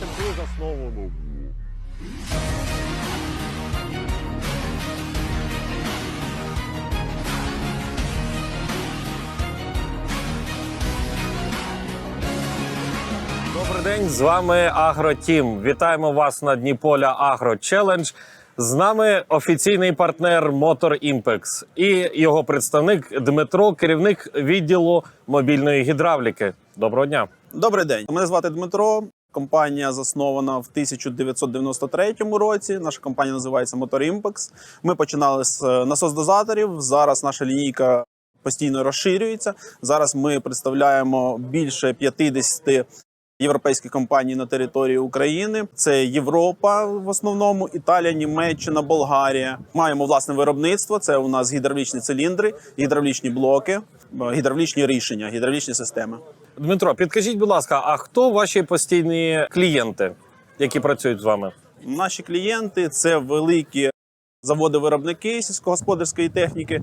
Ми засновуємо. Добрий день, з вами Агротім. Вітаємо вас на дні поля Агро Челендж. З нами офіційний партнер Мотор Імпекс і його представник Дмитро, керівник відділу мобільної гідравліки. Доброго дня. Добрий день. Мене звати Дмитро. Компанія заснована в 1993 році. Наша компанія називається Motor Impex. Ми починали з е, насос-дозаторів. Зараз наша лінійка постійно розширюється. Зараз ми представляємо більше 50 європейських компаній на території України. Це Європа в основному, Італія, Німеччина, Болгарія. Маємо власне виробництво. Це у нас гідравлічні циліндри, гідравлічні блоки, е, гідравлічні рішення, гідравлічні системи. Дмитро, підкажіть, будь ласка, а хто ваші постійні клієнти, які працюють з вами? Наші клієнти це великі заводи-виробники сільськогосподарської техніки,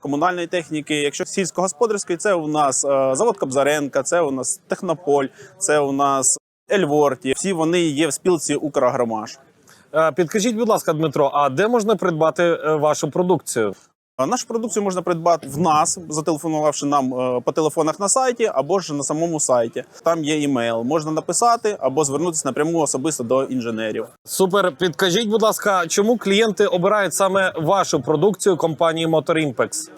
комунальної техніки. Якщо сільськогосподарської, це у нас е, завод Кобзаренка, це у нас Технополь, це у нас Ельворті. Всі вони є в спілці Украгромаш. Е, Підкажіть, будь ласка, Дмитро, а де можна придбати е, вашу продукцію? Нашу продукцію можна придбати в нас, зателефонувавши нам е, по телефонах на сайті або ж на самому сайті. Там є імейл. Можна написати або звернутися напряму особисто до інженерів. Супер, підкажіть, будь ласка, чому клієнти обирають саме вашу продукцію компанії Motor Impex?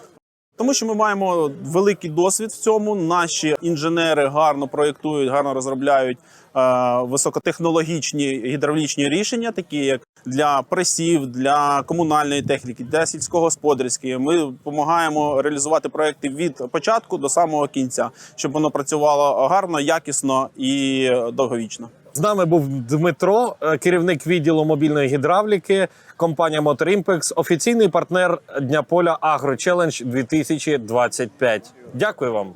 Тому що ми маємо великий досвід в цьому. Наші інженери гарно проєктують, гарно розробляють е, високотехнологічні гідравлічні рішення, такі як для пресів, для комунальної техніки, для сільськогосподарської. Ми допомагаємо реалізувати проекти від початку до самого кінця, щоб воно працювало гарно, якісно і довговічно. З нами був Дмитро, е, керівник відділу мобільної гідравліки, компанія Motor Impex, офіційний партнер Дня поля Агро Челендж 2025. Дякую вам.